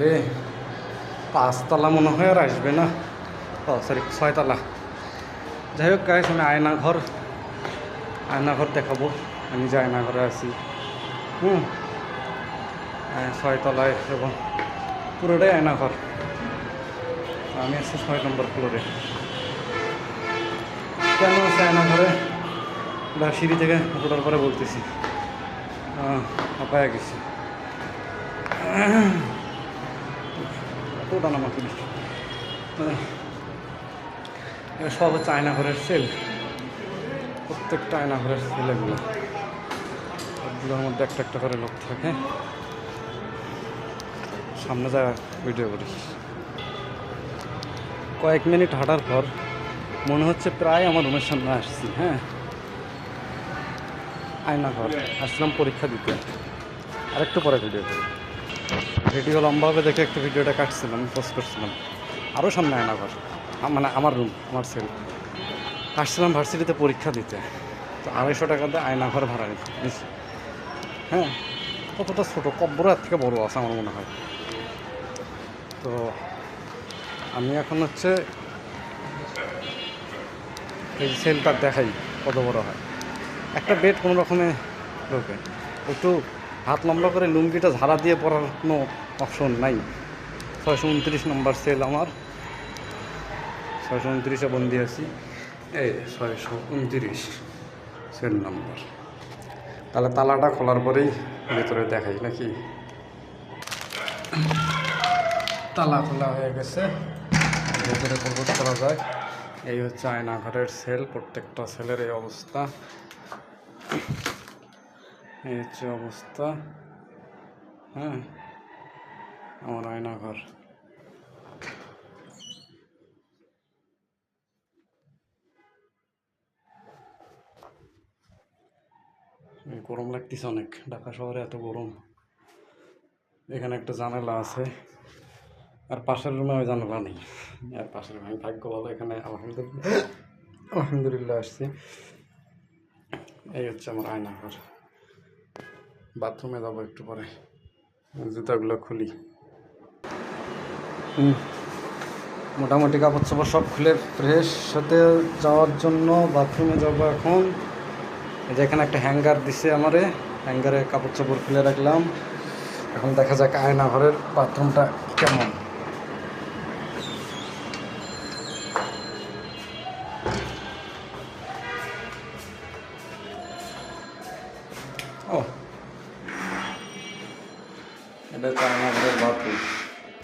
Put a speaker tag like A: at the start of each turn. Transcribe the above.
A: রে পাঁচতলা মনে হয় আর আসবে না। ও সরি ছয়তলা। যাই হোক গাইস আমি আয়না ঘর আয়না ঘর দেখাবো। আমি যে আয়না ঘরে আছি। হুম। ছয়তলায় এবং পুরোটাই আয়না ঘর আমি আছি ছয় নম্বর ফ্লোরে কেন আছে আয়না ঘরে বা সিঁড়ি থেকে ওঠার পরে বলতেছি। অপায় গেছি। নামা পুলিশ এগুলো সব হচ্ছে আয়না ঘরের সেল প্রত্যেকটা আয়না ঘরের সেল এগুলো। সবগুলোর মধ্যে একটা একটা করে লোক থাকে। সামনে যা ভিডিও করি কয়েক মিনিট হাঁটার পর মনে হচ্ছে প্রায় আমার রুমের সামনে আসছি হ্যাঁ? আয়না ঘর আসলাম পরীক্ষা দিতে। আরেকটু পরে ভিডিও করি। ভিডিও লম্বা হবে দেখে একটু ভিডিওটা কাটছিলাম পোস্ট করছিলাম। আরও সামনে আয়না ঘর মানে আমার রুম আমার সেল আসছিলাম ভার্সিটিতে পরীক্ষা দিতে। তো আড়াইশো টাকাতে আয়না ঘর ভাড়া নিচ্ছি হ্যাঁ? কতটা ছোটো কব্বর এর থেকে বড় আছে আমার মনে হয়। তো আমি এখন হচ্ছে এই সেলটা দেখাই, কত বড় হয়। একটা বেড কোনো রকমে ঢোকে। একটু হাত লম্বা করে লুঙ্গিটা ঝাড়া দিয়ে পরার কোনো অপশন নাই। ছয়শো উনত্রিশ নম্বর সেল আমার। ছয়শো উনত্রিশে বন্দি আছি। এই ছয়শো উনত্রিশ সেল নম্বর তাহলে তালাটা খোলার পরেই ভেতরে দেখাই নাকি? তালা খোলা হয়ে গেছে। ভেতরে প্রবেশ করা যায়। এই হচ্ছে আয়নাঘরের সেল প্রত্যেকটা সেলের এই অবস্থা। এই হচ্ছে অবস্থা হ্যাঁ? আমার আয়নাঘর। গরম লাগতেছে অনেক। ঢাকা শহরে এত গরম। এখানে একটা জানালা আছে, আর পাশের রুমে ওই জানালা নেই। আর পাশের রুমে ভাগ্য ভালো এখানে, আলহামদুলিল্লাহ। আলহামদুলিল্লাহ আসছি। এই হচ্ছে আমার আয়নাঘর। বাথরুমে যাব একটু পরে। জুতাগুলো খুলি। মোটামুটি কাপড় চাপড় সব খুলে ফ্রেশ হতে যাওয়ার জন্য বাথরুমে যাব এখন। যেখানে একটা হ্যাঙ্গার দিছে আমারে। হ্যাঙ্গারে কাপড় চাপড় খুলে রাখলাম। এখন দেখা যাক আয়না ঘরের বাথরুমটা কেমন। ও। अंदर का बहुत